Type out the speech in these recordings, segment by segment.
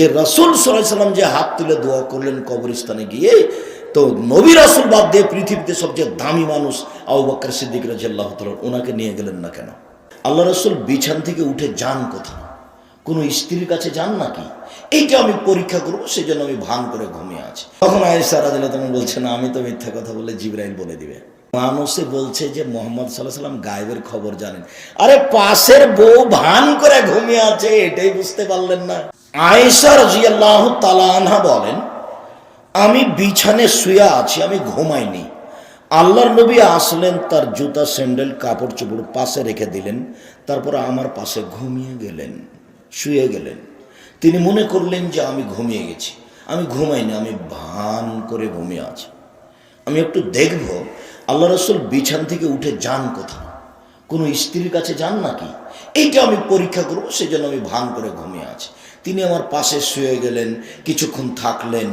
যে রসুল সাল্লাম যে হাত তুলে দোয়া করলেন কবরস্থানে গিয়ে, তো নবী রাসুল বাদ দিয়ে পৃথিবীতে সবচেয়ে দামি মানুষ আবু বকর সিদ্দিক রাজিয়াল্লাহ তাআলা ওনাকে নিয়ে গেলেন না কেন? আল্লাহ রসুল বিছান থেকে উঠে যান কোথায়? কোনো স্ত্রীর কাছে যান নাকি? এইটা আমি পরীক্ষা করব সেই জন্য আমি ভান করে ঘুমিয়ে আছি। তখন আয়েশা রাজিল্লাহ তুমি বলছে না আমি তো মিথ্যা কথা বলে জিব্রাইল বলে দিবে। মানুষে বলছে যে মোহাম্মদ সাল্লাহ সাল্লাম গায়েবের খবর জানেন। আরে পাশের বউ ভান করে ঘুমিয়ে আছে, এটাই বুঝতে পারলেন না। আয়েশা রাজিয়াল্লাহ তালানহা বলেন, আমি বিছানে শুয়ে আছি, আমি ঘুমাইনি। আল্লাহর নবী আসলেন, তার জুতা, স্যান্ডেল, কাপড় চোপড় পাশে রেখে দিলেন, তারপর আমার পাশে ঘুমিয়ে গেলেন, শুয়ে গেলেন। তিনি মনে করলেন যে আমি ঘুমিয়ে গেছি, আমি ঘুমাইনি, আমি ভান করে ঘুমিয়ে আছি। আমি একটু দেখব, আল্লাহ রসুল বিছান থেকে উঠে যান কোথায়? কোনো স্ত্রীর কাছে যান নাকি? এইটা আমি পরীক্ষা করব সেই জন্য আমি ভান করে ঘুমিয়ে আছি। তিনি আমার পাশে শুয়ে গেলেন, কিছুক্ষণ থাকলেন,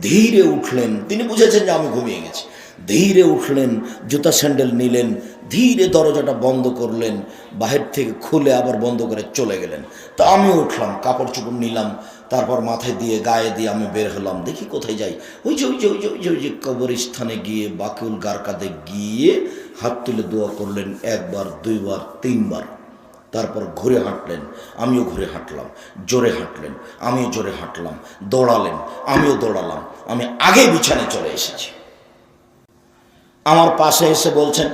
ধীরে উঠলেন। তিনি বুঝেছেন যে আমি ঘুমিয়ে গেছি। ধীরে উঠলেন, জুতা স্যান্ডেল নিলেন, ধীরে দরজাটা বন্ধ করলেন, বাহির থেকে খুলে আবার বন্ধ করে চলে গেলেন। তা আমি উঠলাম, কাপড় চোপড় নিলাম, তারপর মাথায় দিয়ে, গায়ে দিয়ে আমি বের হলাম। দেখি কোথায় যাই। ওই যে ওই যে ওই যে ওই যে ওই যে কবরস্থানে গিয়ে বাকুল গারকাতে গিয়ে হাত তুলে দোয়া করলেন, একবার, দুইবার, তিনবার। তারপর ঘুরে হাঁটলেন, আমিও ঘুরে হাঁটলাম, জোরে হাঁটলেন, আমিও জোরে হাঁটলাম, দৌড়ালেন, আমিও দৌড়ালাম, আমি আগে বিছানে চলে এসেছি। আমার পাশে এসে বলছেন,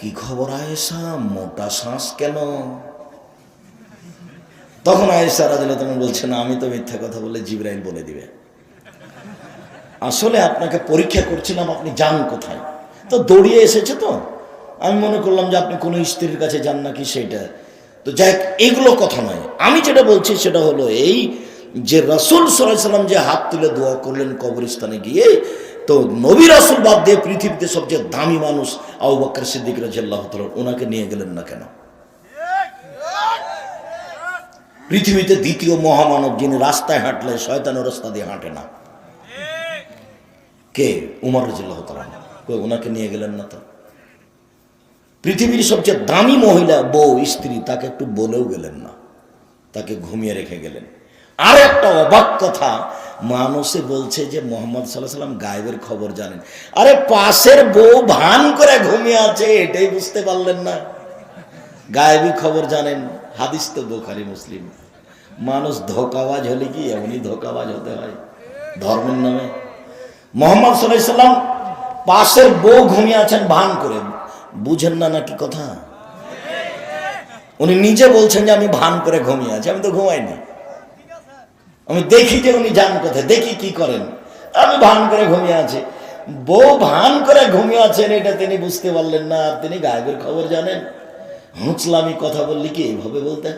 কি খবর আয়েসা মোটা শ্বাস কেন? তখন রাজিল তখন বলছেন আমি তো মিথ্যা কথা বলে জিব্রাইল বলে দিবে। আসলে আপনাকে পরীক্ষা করছিলাম, আপনি যান কোথায়? তো দৌড়িয়ে এসেছে তো। আমি মনে করলাম যে আপনি কোনো স্ত্রীর কাছে যান নাকি, সেটা তো যাই এগুলো কথা নয়। আমি যেটা বলছি সেটা হলো এই যে রসুল সাল্লাম যে হাত তুলে দোয়া করলেন কবরস্থানে গিয়ে, তো নবী রাসুল বাদ দিয়ে পৃথিবীতে সবচেয়ে দামি মানুষ আবু বকর সিদ্দিক রাজিয়াল্লাহ ওনাকে নিয়ে গেলেন না কেন? পৃথিবীতে দ্বিতীয় মহামানব যিনি রাস্তায় হাঁটলে শয়তানের রাস্তা দিয়ে হাঁটে না। কে? উমর রাজিল্লাহ কই, ওনাকে নিয়ে গেলেন না তো? পৃথিবীর সবচেয়ে দামি মহিলা বউ, স্ত্রী, তাকে একটু বলেও গেলেন না। তাকে ঘুমিয়ে রেখে গেলেন। আর একটা অবাক কথা, মানুষে বলছে যে মোহাম্মদ সাল্লাহ সাল্লাম গায়েবের খবর জানেন। আরে পাশের বউ ভান করে ঘুমিয়ে আছে, এটাই বুঝতে পারলেন না। গায়েবী খবর জানেন, হাদিস তো বোখারি, মুসলিম। মানুষ ধোকাবাজ হলে কি এমনই ধোকাবাজ হতে হয়? ধর্মের নামে। মোহাম্মদ সাল্লাহ সাল্লাম পাশের বউ ঘুমিয়ে আছেন, ভান করে। বুঝেন না নাকি কথা? উনি নিজে বলছেন যে আমি ভান করে ঘুমিয়ে আছি, আমি তো ঘুমাইনি। আমি দেখি যে উনি যান কোথায়, দেখি কি করেন। আমি ভান করে ঘুমিয়ে আছি। বউ ভান করে ঘুমিয়ে আছেন, এটা তিনি বুঝতে পারলেন না, আর তিনি গায়েবের খবর জানেন। হুঁচলামি কথা বললি কি এইভাবে বলতেন?